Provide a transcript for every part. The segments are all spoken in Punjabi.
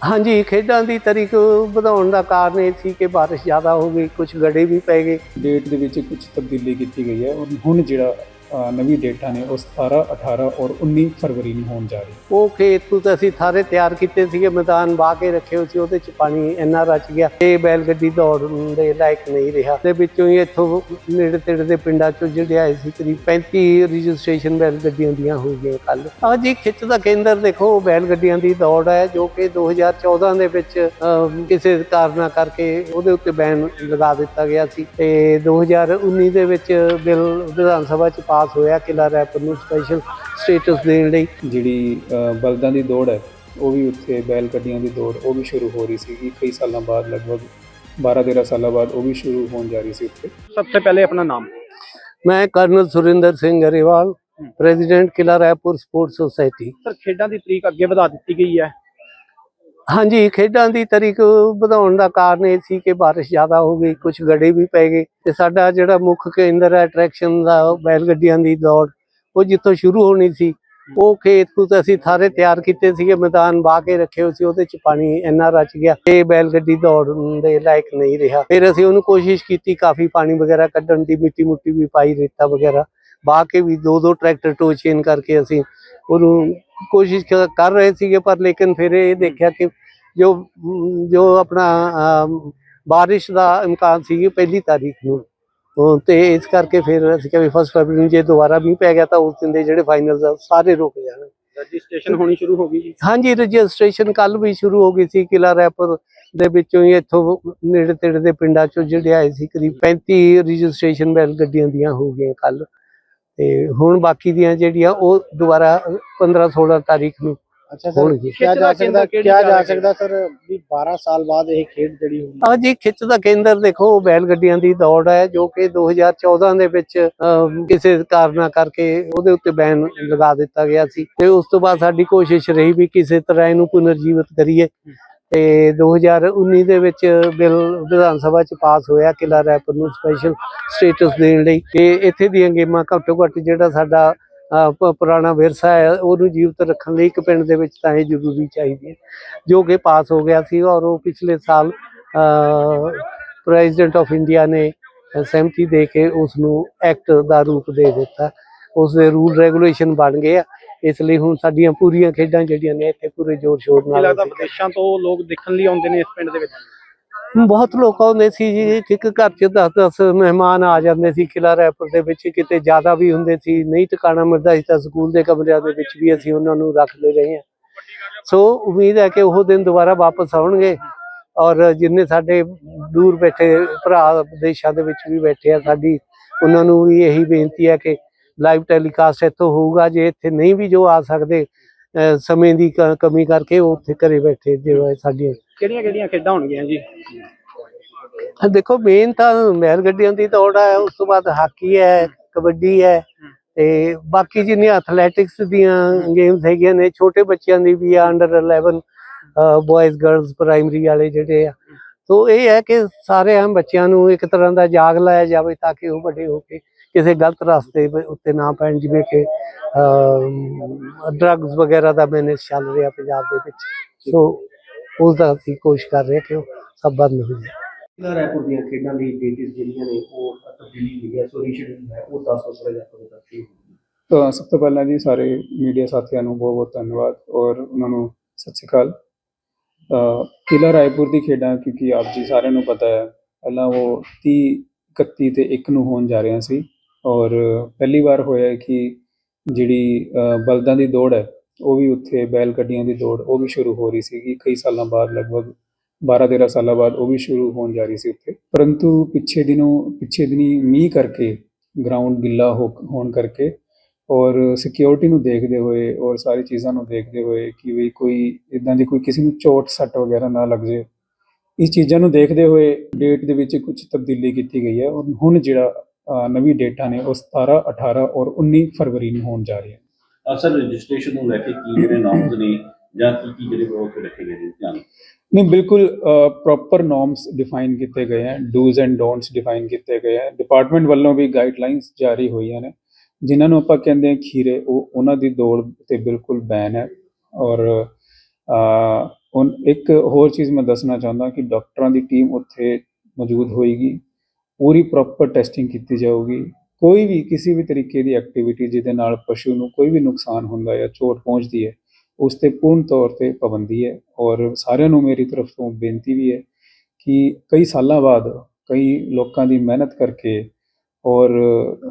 ਹਾਂਜੀ, ਖੇਡਾਂ ਦੀ ਤਰੀਕ ਵਧਾਉਣ ਦਾ ਕਾਰਨ ਇਹ ਸੀ ਕਿ ਬਾਰਿਸ਼ ਜ਼ਿਆਦਾ ਹੋ ਗਈ ਕੁਝ ਗੜੇ ਵੀ ਪੈ ਗਏ। ਡੇਟ ਦੇ ਵਿੱਚ ਕੁਝ ਤਬਦੀਲੀ ਕੀਤੀ ਗਈ ਹੈ ਔਰ ਹੁਣ ਜਿਹੜਾ ਨਵੀਂ ਡੇਟਾਂ ਨੇ, ਉਹ 17 18 ਔਰ 19 ਫਰਵਰੀ ਨੂੰ ਹੋਣ ਜਾ ਰਹੀ ਉਹ ਖੇਤ ਨੂੰ ਤਾਂ ਅਸੀਂ ਸਾਰੇ ਤਿਆਰ ਕੀਤੇ ਸੀਗੇ, ਮੈਦਾਨ ਵਾਹ ਕੇ ਰੱਖੇ ਹੋਏ ਸੀ, ਉਹਦੇ ਚ ਪਾਣੀ ਇੰਨਾ ਰਚ ਗਿਆ। ਤੇ ਬੈਲ ਗੱਡੀ ਦੌੜਨ ਦੇ ਲਾਇਕ ਨਹੀਂ ਰਿਹਾ। ਤੇ ਵਿੱਚੋਂ ਹੀ ਇੱਥੋਂ ਨੇੜੇ ਤੇੜੇ ਦੇ ਪਿੰਡਾਂ ਚੋਂ ਜਿਹੜੇ ਆਏ ਸੀ, ਕਰੀਬ 35 ਰਜਿਸਟ੍ਰੇਸ਼ਨ ਬੈਲ ਗੱਡੀਆਂ ਦੀਆਂ ਹੋ ਗਈਆਂ ਕੱਲ ਆ ਜੀ, ਖਿੱਚ ਦਾ ਕੇਂਦਰ ਦੇਖੋ ਬੈਲ ਗੱਡੀਆਂ ਦੀ ਦੌੜ ਹੈ, ਜੋ ਕਿ 2014 ਦੇ ਵਿੱਚ ਕਿਸੇ ਕਾਰਨਾਂ ਕਰਕੇ ਉਹਦੇ ਉੱਤੇ ਬੈਨ ਲਗਾ ਦਿੱਤਾ ਗਿਆ ਸੀ। ਤੇ 2019 ਦੇ ਵਿੱਚ ਬਿੱਲ ਵਿਧਾਨ ਸਭਾ ਚ ਪਾਸ ਹੋਇਆ ਕਿਲਾ ਰੈਪਰ ਨੂੰ ਸਪੈਸ਼ਲ ਸਟੇਟਸ ਦੇਣ ਲਈ। ਜਿਹੜੀ ਬਲਦਾਂ ਦੀ ਦੌੜ ਹੈ ਉਹ ਵੀ ਉੱਥੇ ਬੈਲ ਗੱਡੀਆਂ ਦੀ ਦੌੜ ਉਹ ਵੀ ਸ਼ੁਰੂ ਹੋ ਰਹੀ ਸੀ ਕਈ ਸਾਲਾਂ ਬਾਅਦ ਲਗਭਗ 12-13 ਸਾਲਾਂ ਬਾਅਦ ਉਹ ਵੀ ਸ਼ੁਰੂ ਹੋਣ ਜਾ ਰਹੀ ਸੀ ਉੱਥੇ। ਸਭ ਤੋਂ ਪਹਿਲੇ ਆਪਣਾ ਨਾਮ? ਮੈਂ colonel Surinder Singh Grewal president Qila Raipur sports society. Sir ਖੇਡਾਂ ਦੀ ਤਰੀਕ ਅੱਗੇ ਵਧਾ ਦਿੱਤੀ ਗਈ ਹੈ। ਹਾਂਜੀ, ਖੇਡਾਂ ਦੀ ਤਰੀਕ ਵਧਾਉਣ ਦਾ ਕਾਰਨ ਇਹ ਸੀ ਕਿ ਬਾਰਿਸ਼ ਜ਼ਿਆਦਾ ਹੋ ਗਈ ਕੁਝ ਗੜੇ ਵੀ ਪੈ ਗਏ ਤੇ ਸਾਡਾ ਜਿਹੜਾ ਮੁੱਖ ਕੇਂਦਰ ਹੈ ਅਟਰੈਕਸ਼ਨ ਦਾ, ਬੈਲ ਗੱਡੀਆਂ ਦੀ ਦੌੜ, ਉਹ ਜਿੱਥੋਂ ਸ਼ੁਰੂ ਹੋਣੀ ਸੀ, ਉਹ ਖੇਤ ਨੂੰ ਅਸੀਂ ਥਾਰੇ ਤਿਆਰ ਕੀਤੇ ਸੀਗੇ, ਮੈਦਾਨ ਵਾਹ ਕੇ ਰੱਖੇ ਹੋਏ ਸੀ, ਉਹਦੇ ਚ ਪਾਣੀ ਇੰਨਾ ਰਚ ਗਿਆ ਤੇ ਬੈਲ ਗੱਡੀ ਦੌੜਨ ਦੇ ਲਾਇਕ ਨਹੀਂ ਰਿਹਾ। ਫਿਰ ਅਸੀਂ ਉਹਨੂੰ ਕੋਸ਼ਿਸ਼ ਕੀਤੀ, ਕਾਫੀ ਪਾਣੀ ਵਗੈਰਾ ਕੱਢਣ ਦੀ ਮਿੱਟੀ ਮੁੱਟੀ ਵੀ ਪਾਈ, ਰੇਤਾ ਵਗੈਰਾ। ਵਾਹ ਕੇ ਵੀ ਦੋ ਦੋ ਟਰੈਕਟਰ ਟੋ ਚੇਨ ਕਰਕੇ ਅਸੀਂ ਉਹਨੂੰ ਕੋਸ਼ਿਸ਼ ਕਰ ਰਹੇ ਸੀਗੇ ਪਰ ਲੇਕਿਨ ਫਿਰ ਇਹ ਦੇਖਿਆ ਕਿ ਜੋ ਜੋ ਆਪਣਾ ਬਾਰਿਸ਼ ਦਾ ਇਮਕਾਨ ਸੀ ਪਹਿਲੀ ਤਾਰੀਖ ਨੂੰ ਤੇ ਇਸ ਕਰਕੇ ਫਿਰ ਅਸੀਂ ਕਿਹਾ ਵੀ ਫਸਟ ਫਰਵਰੀ ਨੂੰ ਜੇ ਦੁਬਾਰਾ ਵੀ ਪੈ ਗਿਆ ਤਾਂ ਉਸ ਦਿਨ ਦੇ ਜਿਹੜੇ ਫਾਈਨਲਸ ਆ ਸਾਰੇ ਰੁਕ ਜਾਣ। ਰਜਿਸਟ੍ਰੇਸ਼ਨ ਹੋਣੀ ਸ਼ੁਰੂ ਹੋ ਗਈ ਜੀ। ਹਾਂਜੀ ਰਜਿਸਟ੍ਰੇਸ਼ਨ ਕੱਲ ਵੀ ਸ਼ੁਰੂ ਹੋ ਗਈ ਸੀ ਕਿਲਾ ਰੈਪਰ ਦੇ ਵਿੱਚੋਂ ਹੀ ਇੱਥੋਂ ਨੇੜੇ ਤੇੜੇ ਦੇ ਪਿੰਡਾਂ ਚੋਂ ਜਿਹੜੇ ਆਏ ਸੀ ਕਰੀਬ 35 ਰਜਿਸਟ੍ਰੇਸ਼ਨ ਬੈਲ ਗੱਡੀਆਂ ਦੀਆਂ ਹੋ ਗਈਆਂ ਕੱਲ ਤੇ ਹੁਣ ਬਾਕੀ ਦੀਆਂ ਜਿਹੜੀਆਂ ਉਹ ਦੁਬਾਰਾ 15 16 ਤਾਰੀਖ ਨੂੰ ਅੱਛਾ ਸਰ ਹੋਣਗੀਆਂ। ਕਿਹਾ ਜਾ ਖਿੱਚ ਦਾ ਸਕਦਾ ਕਿਹਾ ਜਾ ਸਕਦਾ ਸਰ? ਵੀ 12 ਸਾਲ ਬਾਅਦ ਇਹ ਖੇਡ ਜਿਹੜੀ ਹੋਈ ਆ ਜੀ ਖਿੱਚ ਦਾ ਕੇਂਦਰ ਦੇਖੋ ਬੈਲ ਗੱਡੀਆਂ ਦੀ ਦੌੜ ਹੈ ਜੋ ਕਿ 2014 ਦੇ ਵਿੱਚ ਅਮ, ਕਿਸੇ ਕਾਰਨਾਂ ਕਰਕੇ ਉਹਦੇ ਉੱਤੇ ਬੈਨ ਲਗਾ ਦਿੱਤਾ ਗਿਆ ਸੀ। ਤੇ ਉਸ ਤੋਂ ਬਾਅਦ ਸਾਡੀ ਕੋਸ਼ਿਸ਼ ਰਹੀ ਵੀ ਕਿਸੇ ਤਰ੍ਹਾਂ ਇਹਨੂੰ ਪੁਨਰਜੀਵਿਤ ਕਰੀਏ। ਤੇ 2019 ਦੇ ਵਿੱਚ ਬਿੱਲ ਵਿਧਾਨ ਸਭਾ ਚ ਪਾਸ ਹੋਇਆ ਕਿਲਾ ਰੈਪਰ ਨੂੰ ਸਪੈਸ਼ਲ ਸਟੇਟਸ ਦੇਣ ਲਈ। ਕਿ ਇੱਥੇ ਦੀਆਂ ਗੇਮਾਂ ਘੱਟੋ ਘੱਟ ਜਿਹੜਾ ਸਾਡਾ ਪੁਰਾਣਾ ਵਿਰਸਾ ਹੈ, ਉਹਨੂੰ ਜੀਵਤ ਰੱਖਣ ਲਈ ਇੱਕ ਪਿੰਡ ਦੇ ਵਿੱਚ ਤਾਂ ਇਹ ਜ਼ਰੂਰੀ ਚਾਹੀਦੀ ਹੈ। ਜੋ ਕਿ ਪਾਸ ਹੋ ਗਿਆ ਸੀ ਔਰ ਉਹ ਪਿਛਲੇ ਸਾਲ ਪ੍ਰੈਜ਼ੀਡੈਂਟ ਆਫ ਇੰਡੀਆ ਨੇ ਸਹਿਮਤੀ ਦੇ ਕੇ ਉਸ ਨੂੰ ਐਕਟ ਦਾ ਰੂਪ ਦੇ ਦਿੱਤਾ। ਉਸ ਦੇ ਰੂਲ ਰੈਗੂਲੇਸ਼ਨ ਬਣ ਗਏ ਆ। ਇਸ ਲਈ ਹੁਣ ਸਾਡੀਆਂ ਪੂਰੀਆਂ ਖੇਡਾਂ ਜਿਹੜੀਆਂ ਨੇ ਇੱਥੇ ਪੂਰੇ ਜ਼ੋਰ ਸ਼ੋਰ ਨਾਲ ਲੱਗਦਾ ਵਿਦੇਸ਼ਾਂ ਤੋਂ ਲੋਕ ਦੇਖਣ ਲਈ ਆਉਂਦੇ ਨੇ ਇਸ ਪਿੰਡ ਦੇ ਵਿੱਚ? ਬਹੁਤ ਲੋਕ ਆਉਂਦੇ ਸੀ ਜੀ ਇੱਕ ਇੱਕ ਘਰ ਚ 10-10 ਮਹਿਮਾਨ ਆ ਜਾਂਦੇ ਸੀ ਕਿਲਾ ਰੈਪਰ ਦੇ ਵਿੱਚ ਕਿਤੇ ਜ਼ਿਆਦਾ ਵੀ ਹੁੰਦੇ ਸੀ ਨਹੀਂ ਟਿਕਾਣਾ ਮਿਲਦਾ ਸੀ ਤਾਂ ਸਕੂਲ ਦੇ ਕਮਰਿਆਂ ਦੇ ਵਿੱਚ ਵੀ ਅਸੀਂ ਉਹਨਾਂ ਨੂੰ ਰੱਖਦੇ ਰਹੇ ਹਾਂ। ਸੋ ਉਮੀਦ ਹੈ ਕਿ ਉਹ ਦਿਨ ਦੁਬਾਰਾ ਵਾਪਸ ਆਉਣਗੇ ਔਰ ਜਿੰਨੇ ਸਾਡੇ ਦੂਰ ਬੈਠੇ ਭਰਾ ਦੇਸ਼ਾਂ ਦੇ ਵਿੱਚ ਵੀ ਬੈਠੇ ਆ ਸਾਡੀ ਉਹਨਾਂ ਨੂੰ ਵੀ ਇਹੀ ਬੇਨਤੀ ਹੈ ਕਿ ਲਾਈਵ ਟੈਲੀਕਾਸਟ ਇੱਥੋਂ ਹੋਊਗਾ ਜੇ ਇੱਥੇ ਨਹੀਂ ਵੀ ਜੋ ਆ ਸਕਦੇ ਸਮੇਂ ਦੀ ਕਮੀ ਕਰਕੇ ਉਹ ਉੱਥੇ ਘਰੇ ਬੈਠੇ ਜਿਵੇਂ ਸਾਡੀਆਂ। ਕਿਹੜੀਆਂ ਕਿਹੜੀਆਂ ਖੇਡਾਂ ਹੋਣਗੀਆਂ ਜੀ? ਦੇਖੋ ਮੇਨ ਤਾਂ ਮਹਿਲ ਗੱਡੀਆਂ ਦੀ ਦੌੜ ਹੈ ਉਸ ਤੋਂ ਬਾਅਦ ਹਾਕੀ ਹੈ ਕਬੱਡੀ ਹੈ ਤੇ ਬਾਕੀ ਜਿੰਨੀਆਂ ਐਥਲੈਟਿਕਸ ਦੀਆਂ ਗੇਮਸ ਹੈਗੀਆਂ ਨੇ ਛੋਟੇ ਬੱਚਿਆਂ ਦੀ ਵੀ ਆ ਅੰਡਰ 11 ਬॉयਜ਼ ਗਰਲਸ ਪ੍ਰਾਇਮਰੀ ਵਾਲੇ ਜਿਹੜੇ ਆ। ਸੋ ਇਹ ਹੈ ਕਿ ਸਾਰੇ ਆਮ ਬੱਚਿਆਂ ਨੂੰ ਇੱਕ ਤਰ੍ਹਾਂ ਦਾ ਜਾਗ ਲਾਇਆ ਜਾਵੇ ਤਾਂ ਕਿ ਉਹ ਵੱਡੇ ਹੋ ਕੇ ਕਿਸੇ ਗਲਤ ਰਸਤੇ ਉੱਤੇ ਨਾ ਪੈਣ ਜਿਵੇਂ ਕਿ ਡਰੱਗਸ ਵਗੈਰਾ ਦਾ ਬਿਜ਼ਨਸ ਚੱਲ ਰਿਹਾ ਪੰਜਾਬ ਦੇ ਵਿੱਚ। ਸੋ ਉਸ ਦਾ ਅਸੀਂ ਕੋਸ਼ਿਸ਼ ਕਰ ਰਹੇ ਕਿ ਉਹ ਸਭ ਬੰਦ ਹੋ ਜਾਏ। ਕਿਲਾ ਰਾਏਪੁਰ ਦੀਆਂ ਖੇਡਾਂ ਦੀ ਡੇਟਸ ਜਿਹੜੀਆਂ ਨੇ ਉਹ ਤਬਦੀਲੀ ਹੋਈ ਹੈ ਸੋ ਰੀਸ਼ਡਿਊਲ ਹੈ ਉਹ 10 ਥੋੜਾ ਜਿਹਾ ਤੁਹਾਨੂੰ ਦੱਸੀ ਤਾਂ ਸਭ ਤੋਂ ਪਹਿਲਾਂ ਜੀ ਸਾਰੇ ਮੀਡੀਆ ਸਾਥੀਆਂ ਨੂੰ ਬਹੁਤ ਬਹੁਤ ਧੰਨਵਾਦ ਔਰ ਉਹਨਾਂ ਨੂੰ ਸਤਿ ਸ਼੍ਰੀ ਅਕਾਲ। ਕਿਲਾ ਰਾਏਪੁਰ ਦੀ ਖੇਡਾਂ ਕਿਉਂਕਿ ਆਪ ਜੀ ਸਾਰਿਆਂ ਨੂੰ ਪਤਾ ਹੈ ਪਹਿਲਾਂ ਉਹ 30 31 ਤੇ 1 ਨੂੰ ਹੋਣ ਜਾ ਰਹੀਆਂ ਸੀ। ਔਰ ਪਹਿਲੀ ਵਾਰ ਹੋਇਆ ਕਿ ਜਿਹੜੀ ਬਲਦਾਂ ਦੀ ਦੌੜ ਹੈ, ਉਹ ਵੀ ਉੱਥੇ ਬੈਲ ਗੱਡੀਆਂ ਦੀ ਦੌੜ, ਉਹ ਵੀ ਸ਼ੁਰੂ ਹੋ ਰਹੀ ਸੀਗੀ। ਕਈ ਸਾਲਾਂ ਬਾਅਦ, ਲਗਭਗ 12 13 ਸਾਲਾਂ ਬਾਅਦ ਉਹ ਵੀ ਸ਼ੁਰੂ ਹੋਣ ਜਾ ਰਹੀ ਸੀ ਉੱਥੇ। ਪਰੰਤੂ ਪਿੱਛੇ ਦਿਨੋਂ, ਪਿੱਛੇ ਦਿਨੀ ਮੀਂਹ ਕਰਕੇ ਗਰਾਊਂਡ ਗਿੱਲਾ ਹੋ, ਹੋਣ ਕਰਕੇ ਔਰ ਸਿਕਿਉਰਿਟੀ ਨੂੰ ਦੇਖਦੇ ਹੋਏ ਔਰ ਸਾਰੀ ਚੀਜ਼ਾਂ ਨੂੰ ਦੇਖਦੇ ਹੋਏ ਕਿ ਵੀ ਕੋਈ ਇਦਾਂ ਦੀ ਕੋਈ ਕਿਸੇ ਨੂੰ ਚੋਟ, ਸੱਟ ਵਗੈਰਾ ਨਾ ਲੱਗ ਜੇ ਇਸ ਚੀਜ਼ਾਂ ਨੂੰ ਦੇਖਦੇ ਹੋਏ ਡੇਟ ਦੇ ਵਿੱਚ ਕੁਝ ਤਬਦੀਲੀ ਕੀਤੀ ਗਈ ਹੈ। ਔਰ ਹੁਣ ਜਿਹੜਾ ਨਵੀਂ ਡੇਟਾਂ ਨੇ ਉਹ 17 18 ਔਰ 19 ਫਰਵਰੀ ਨੂੰ ਹੋਣ ਜਾ ਰਹੀ ਹੈ ਅਸਲ ਰਜਿਸਟ੍ਰੇਸ਼ਨ ਨੂੰ ਲੈ ਕੇ ਕੀ ਜਿਹੜੇ ਨਾਮਸ ਨੇ ਜਾਂ ਕੀ ਕੀ ਜਿਹੜੇ ਉਹ ਰੱਖੇ ਗਏ ਨੇ ਧਿਆਨ ਨਹੀਂ ਬਿਲਕੁਲ ਪ੍ਰੋਪਰ ਨੋਰਮਸ ਡਿਫਾਈਨ ਕੀਤੇ ਗਏ ਹਨ ਡੂਜ਼ ਐਂਡ ਡੋਨਟਸ ਡਿਫਾਈਨ ਕੀਤੇ ਗਏ ਹਨ ਡਿਪਾਰਟਮੈਂਟ ਵੱਲੋਂ ਵੀ ਗਾਈਡਲਾਈਨਸ ਜਾਰੀ ਹੋਈਆਂ ਨੇ ਜਿਨ੍ਹਾਂ ਨੂੰ ਆਪਾਂ ਕਹਿੰਦੇ ਹਾਂ ਖੀਰੇ ਉਹ ਉਹਨਾਂ ਦੀ ਦੌੜ ਤੇ ਬਿਲਕੁਲ ਬੈਨ ਹੈ। ਔਰ ਹੁਣ ਇੱਕ ਹੋਰ ਚੀਜ਼ ਮੈਂ ਦੱਸਣਾ ਚਾਹੁੰਦਾ ਕਿ ਡਾਕਟਰਾਂ ਦੀ ਟੀਮ ਉੱਥੇ ਮੌਜੂਦ ਹੋਏਗੀ। ਪੂਰੀ ਪ੍ਰੋਪਰ ਟੈਸਟਿੰਗ ਕੀਤੀ ਜਾਊਗੀ। ਕੋਈ ਵੀ ਕਿਸੇ ਵੀ ਤਰੀਕੇ ਦੀ ਐਕਟੀਵਿਟੀ ਜਿਹਦੇ ਨਾਲ ਪਸ਼ੂ ਨੂੰ ਕੋਈ ਵੀ ਨੁਕਸਾਨ ਹੁੰਦਾ ਜਾਂ ਚੋਟ ਪਹੁੰਚਦੀ ਹੈ, ਉਸ ਤੇ ਪੂਰਨ ਤੌਰ ਤੇ ਪਾਬੰਦੀ ਹੈ ਔਰ ਸਾਰਿਆਂ ਨੂੰ ਮੇਰੀ ਤਰਫ ਤੋਂ ਬੇਨਤੀ ਵੀ ਹੈ ਕਿ ਕਈ ਸਾਲਾਂ ਬਾਅਦ ਕਈ ਲੋਕਾਂ ਦੀ ਮਿਹਨਤ ਕਰਕੇ ਔਰ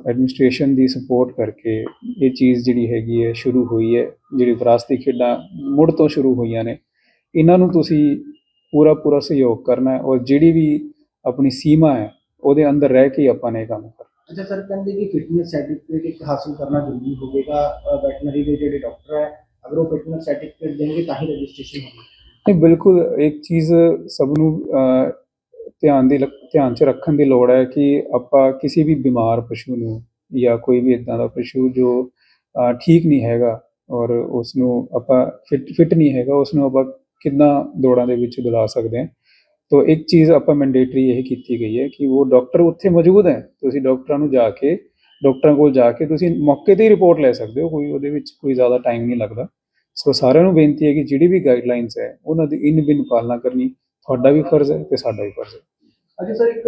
ਐਡਮਿਨਿਸਟ੍ਰੇਸ਼ਨ ਦੀ ਸਪੋਰਟ ਕਰਕੇ ਇਹ ਚੀਜ਼ ਜਿਹੜੀ ਹੈਗੀ ਹੈ ਸ਼ੁਰੂ ਹੋਈ ਹੈ, ਜਿਹੜੀ ਵਿਰਾਸਤੀ ਖੇਡਾਂ ਮੁੜ ਤੋਂ ਸ਼ੁਰੂ ਹੋਈਆਂ ਨੇ, ਇਹਨਾਂ ਨੂੰ ਤੁਸੀਂ ਪੂਰਾ ਪੂਰਾ ਸਹਿਯੋਗ ਕਰਨਾ ਹੈ ਔਰ ਜਿਹੜੀ ਵੀ ਆਪਣੀ ਸੀਮਾ ਹੈ ਉਹਦੇ ਅੰਦਰ ਰਹਿ ਕੇ ਹੀ ਆਪਾਂ ਨੇ ਇਹ ਕੰਮ ਕਰਨਾ। ਅੱਛਾ ਸਰ ਕਹਿੰਦੇ ਕਿ ਫਿਟਨੈਸ ਸਰਟੀਫਿਕੇਟ ਇੱਕ ਹਾਸਲ ਕਰਨਾ ਜ਼ਰੂਰੀ ਹੋਵੇਗਾ ਵੈਟਰਨਰੀ ਦੇ ਜਿਹੜੇ ਡਾਕਟਰ ਹੈ ਅਗਰ ਉਹ ਫਿਟਨੈਸ ਸਰਟੀਫਿਕੇਟ ਦੇਣਗੇ ਤਾਂ ਹੀ ਰਜਿਸਟ੍ਰੇਸ਼ਨ ਹੋਵੇਗੀ। ਨਹੀਂ ਬਿਲਕੁਲ ਇੱਕ ਚੀਜ਼ ਸਭ ਨੂੰ ਧਿਆਨ ਦੀ ਧਿਆਨ 'ਚ ਰੱਖਣ ਦੀ ਲੋੜ ਹੈ ਕਿ ਆਪਾਂ ਕਿਸੇ ਵੀ ਬਿਮਾਰ ਪਸ਼ੂ ਨੂੰ ਜਾਂ ਕੋਈ ਵੀ ਇਦਾਂ ਦਾ ਪਸ਼ੂ ਜੋ ਠੀਕ ਨਹੀਂ ਹੈਗਾ ਔਰ ਉਸ ਨੂੰ ਆਪਾਂ ਫਿਟ ਫਿਟ ਨਹੀਂ ਹੈਗਾ ਉਸ ਨੂੰ ਆਪਾਂ ਕਿੱਦਾਂ ਦੌੜਾਂ ਦੇ ਵਿੱਚ ਦਿਲਾ ਸਕਦੇ ਹਾਂ। ਤੋ ਇੱਕ ਚੀਜ਼ ਆਪਾਂ ਮੈਂਡੇਟਰੀ ਇਹ ਕੀਤੀ ਗਈ ਹੈ ਕਿ ਉਹ ਡਾਕਟਰ ਉੱਥੇ ਮੌਜੂਦ ਹੈ, ਤੁਸੀਂ ਡਾਕਟਰਾਂ ਨੂੰ ਜਾ ਕੇ ਡਾਕਟਰਾਂ ਕੋਲ ਜਾ ਕੇ ਤੁਸੀਂ ਮੌਕੇ ਤੇ ਹੀ ਰਿਪੋਰਟ ਲੈ ਸਕਦੇ ਹੋ, ਕੋਈ ਉਹਦੇ ਵਿੱਚ ਕੋਈ ਜ਼ਿਆਦਾ ਟਾਈਮ ਨਹੀਂ ਲੱਗਦਾ। ਸੋ ਸਾਰਿਆਂ ਨੂੰ ਬੇਨਤੀ ਹੈ ਕਿ ਜਿਹੜੀ ਵੀ ਗਾਈਡਲਾਈਨਸ ਹੈ, ਉਹਨਾਂ ਦੀ ਇਨ ਬਿਨ ਪਾਲਣਾ ਕਰਨੀ ਤੁਹਾਡਾ ਵੀ ਫਰਜ਼ ਹੈ ਤੇ ਸਾਡਾ ਵੀ ਫਰਜ਼ ਹੈ। ਅੱਛਾ ਸਰ ਇੱਕ